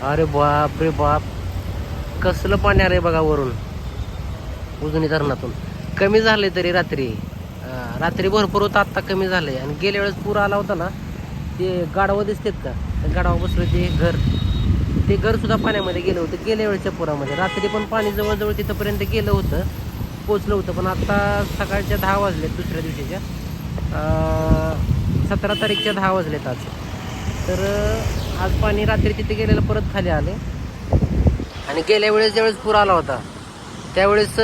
अरे बाप रे बाप. कसलं पाणी अरे बघा वरून. उजनी धरणातून. कमी झालंय तरी रात्री. रात्री भरपूर होतं आत्ता कमी झालंय. आणि गेल्या वेळेस पूर आला होता ना ते गाडावं दिसतात का? त्या गाडावर बसलं ते घर. ते घर सुद्धा पाण्यामध्ये गेलं होतं गेल्या वेळेच्या पुरामध्ये. रात्री पण पाणी जवळजवळ तिथंपर्यंत गेलं होतं पोचलं होतं. पण आत्ता सकाळच्या दहा वाजलेत दुसऱ्या दिवशीच्या. सतरा तारीखच्या दहा वाजलेत आज. तर आज पाणी रात्री तिथे गेलेलं परत खाली आले. आणि गेल्या वेळेस ज्यावेळेस पूर आला होता त्यावेळेस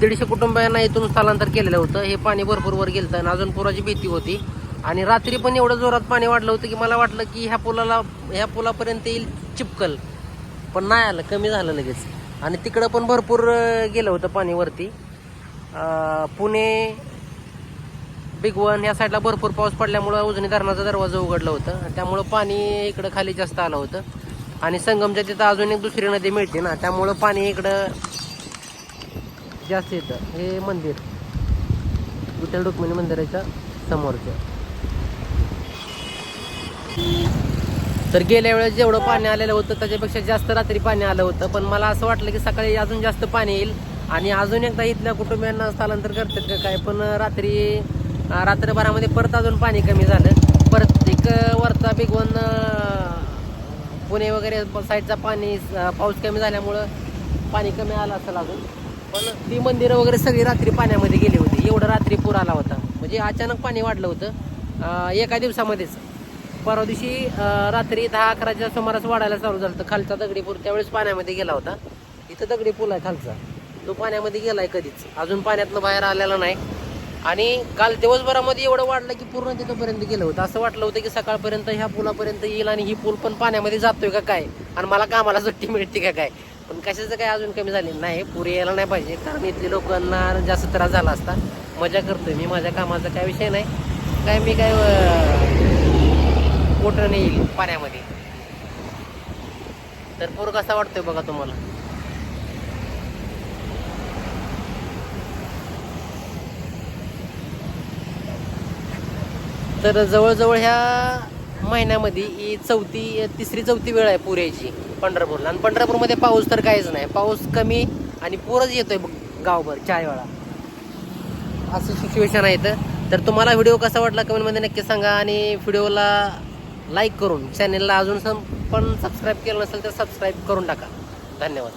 दीडशे कुटुंबियांना इथून स्थलांतर केलेलं होतं. हे पाणी भरपूर वर गेलं आणि अजून पुराची भीती होती. आणि रात्री पण एवढं जोरात पाणी वाढलं होतं की मला वाटलं की ह्या पुलाला ह्या पुलापर्यंत येईल चिपकल. पण नाही आलं कमी झालं लगेच. आणि तिकडं पण भरपूर गेलं होतं पाणीवरती पुणे बिग वन या साईडला भरपूर पाऊस पडल्यामुळं उजनी धरणाचा दरवाजा उघडला होतं. त्यामुळं पाणी इकडं खाली जास्त आलं होतं. आणि संगमच्या तिथं अजून एक दुसरी नदी मिळते ना त्यामुळं पाणी इकडं जास्त येतं. हे मंदिर. विठ्ठल रुक्मिणी मंदिराच्या समोरचं. तर गेल्या वेळेस जेवढं पाणी आलेलं होतं त्याच्यापेक्षा जास्त रात्री पाणी आलं होतं. पण मला असं वाटलं की सकाळी अजून जास्त पाणी येईल. आणि अजून एकदा इथल्या कुटुंबियांना स्थलांतर करतात का काय पण रात्री रात्रभरामध्ये परत अजून पाणी कमी झालं. परत एक वरचा बिगवण पुणे वगैरे साईडचा पाणी पाऊस कमी झाल्यामुळं पाणी कमी आलं असेल अजून. पण ती मंदिरं वगैरे सगळी रात्री पाण्यामध्ये गेली होती. एवढं रात्री पूर आला होता. म्हणजे अचानक पाणी वाढलं होतं एका दिवसामध्येच. परवा दिवशी रात्री दहा अकराच्या सुमारास वाढायला चालू झालं होतं. खालचा दगडीपूर त्यावेळेस पाण्यामध्ये गेला होता. इथं दगडी पूल आहे खालचा. तो पाण्यामध्ये गेला आहे कधीच. अजून पाण्यातनं बाहेर आलेला नाही. आणि काल दिवसभरामध्ये एवढं वाढलं की पूर्ण तिथंपर्यंत गेलं होतं. असं वाटलं होतं की सकाळपर्यंत ह्या पुलापर्यंत येईल आणि ही पूल पण पाण्यामध्ये जातोय का काय? आणि मला कामाला सुट्टी मिळते का काय? पण कशाचं काय अजून कमी झाले? नाही पुरे यायला नाही पाहिजे. कारण इथले लोकांना जास्त त्रास झाला असता. मजा करतोय मी. माझ्या कामाचा काय विषय नाही. काय मी काय मोठं नाही येईल पाण्यामध्ये. तर पूर कसा वाटतोय बघा तुम्हाला. तर जवळजवळ ह्या महिन्यामध्ये ही चौथी तिसरी चौथी वेळ आहे पूर यायची पंढरपूरला. आणि पंढरपूरमध्ये पाऊस तर काहीच नाही. पाऊस कमी आणि पूरच येतोय बघ गावभर चार वेळा असं सिच्युएशन आहे तर तुम्हाला व्हिडिओ कसा वाटला कमेंटमध्ये नक्की सांगा आणि व्हिडिओला लाईक करून चॅनेलला अजून पण सबस्क्राईब केलं नसेल तर सबस्क्राईब करून टाका. धन्यवाद.